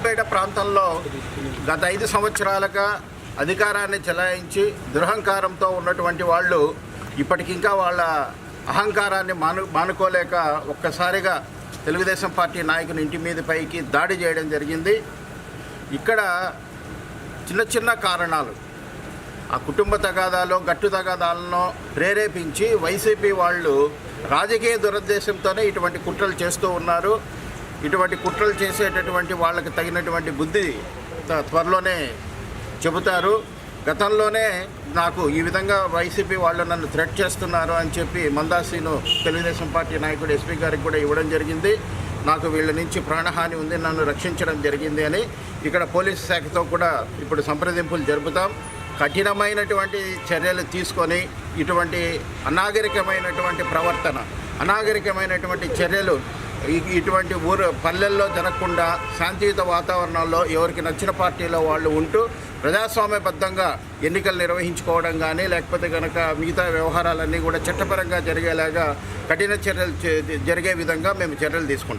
రాజంపేట ప్రాంతంలో గత ఐదు సంవత్సరాలుగా అధికారాన్ని చెలాయించి దురహంకారంతో ఉన్నటువంటి వాళ్ళు ఇప్పటికింకా వాళ్ళ అహంకారాన్ని మాను మానుకోలేక ఒక్కసారిగా తెలుగుదేశం పార్టీ నాయకుని ఇంటి మీద పైకి దాడి చేయడం జరిగింది. ఇక్కడ చిన్న చిన్న కారణాలు. ఆ కుటుంబ తగాదాలో గట్టు తగాదాలను ప్రేరేపించి వైసీపీ వాళ్ళు రాజకీయ దురుద్దేశంతోనే ఇటువంటి కుట్రలు చేస్తూ ఉన్నారు. ఇటువంటి కుట్రలు చేసేటటువంటి వాళ్ళకి తగినటువంటి బుద్ధి త- త్వరలోనే చెబుతారు. గతంలోనే నాకు ఈ విధంగా వైసీపీ వాళ్ళు నన్ను థ్రెట్ చేస్తున్నారు అని చెప్పి మందాసీను తెలుగుదేశం పార్టీ నాయకుడు ఎస్పీ గారికి కూడా ఇవ్వడం జరిగింది. నాకు వీళ్ళ నుంచి ప్రాణహాని ఉంది నన్ను రక్షించడం జరిగింది అని ఇక్కడ పోలీస్ శాఖతో కూడా ఇప్పుడు సంప్రదింపులు జరుపుతాం. కఠినమైనటువంటి చర్యలు తీసుకొని ఇటువంటి అనాగరికమైనటువంటి ప్రవర్తన అనాగరికమైనటువంటి చర్యలు ఇటువంటి ఊరు పల్లెల్లో జరగకుండా శాంతియుత వాతావరణంలో ఎవరికి నచ్చిన పార్టీలో వాళ్ళు ఉంటూ ప్రజాస్వామ్యబద్ధంగా ఎన్నికలు నిర్వహించుకోవడం కానీ లేకపోతే కనుక మిగతా వ్యవహారాలన్నీ కూడా చట్టపరంగా జరిగేలాగా కఠిన చర్యలు చే- జరిగే విధంగా మేము చర్యలు తీసుకుంటాం.